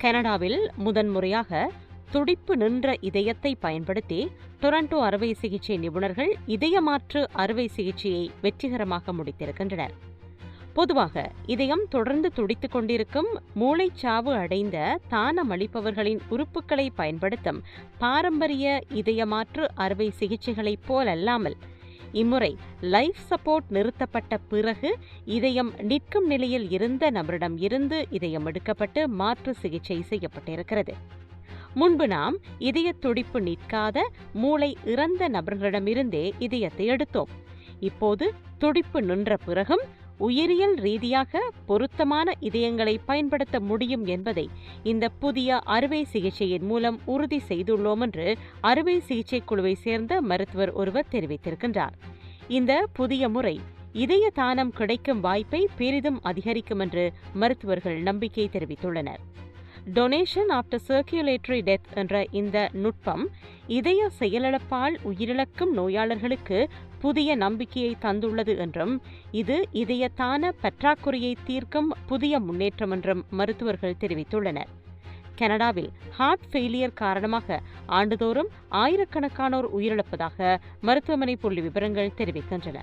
கனடாவில் முதன்முறையாக துடிப்பு நின்ற இதயத்தை பயன்படுத்தி டொரண்டோ அறுவை சிகிச்சை நிபுணர்கள் இதயமாற்று அறுவை சிகிச்சையை வெற்றிகரமாக முடித்திருக்கின்றனர். பொதுவாக இதயம் தொடர்ந்து துடித்துக் கொண்டிருக்கும் மூளைச்சாவு அடைந்த தானம் அளிப்பவர்களின் உறுப்புகளை பயன்படுத்தும் பாரம்பரிய இதயமாற்று அறுவை சிகிச்சைகளைப் போலல்லாமல் இம்முறை லைஃப் சப்போர்ட் நிறுத்தப்பட்ட பிறகு இதயம் நிற்கும் நிலையில் இருந்த நபரிடம் இருந்து இதயம் எடுக்கப்பட்டு மாற்று சிகிச்சை செய்யப்பட்டிருக்கிறது. முன்பு நாம் இதய துடிப்பு நிற்காத மூளை இறந்த நபர்களிடமிருந்தே இதயத்தை எடுத்தோம். இப்போது துடிப்பு நின்ற பிறகும் உயிரியல் ரீதியாக பொருத்தமான இதயங்களை பயன்படுத்த முடியும் என்பதை இந்த புதிய அறுவை சிகிச்சையின் மூலம் உறுதி செய்துள்ளோம் என்று அறுவை சிகிச்சை குழுவை சேர்ந்த மருத்துவர் ஒருவர் தெரிவித்திருக்கின்றார். இந்த புதிய முறை இதய தானம் கிடைக்கும் வாய்ப்பை பெரிதும் அதிகரிக்கும் என்று மருத்துவர்கள் நம்பிக்கை தெரிவித்துள்ளனர். டொனேஷன் ஆஃப்டர் சர்க்குலேட்டரி டெத் என்ற இந்த நுட்பம் இதய செயலிழப்பால் உயிரிழக்கும் நோயாளர்களுக்கு புதிய நம்பிக்கையை தந்துள்ளது என்றும் இது இதயத்தான பற்றாக்குறையை தீர்க்கும் புதிய முன்னேற்றம் என்றும் மருத்துவர்கள் தெரிவித்துள்ளனர். கனடாவில் ஹார்ட் ஃபெயிலியர் காரணமாக ஆண்டுதோறும் ஆயிரக்கணக்கானோர் உயிரிழப்பதாக மருத்துவமனை புள்ளி விவரங்கள் தெரிவிக்கின்றன.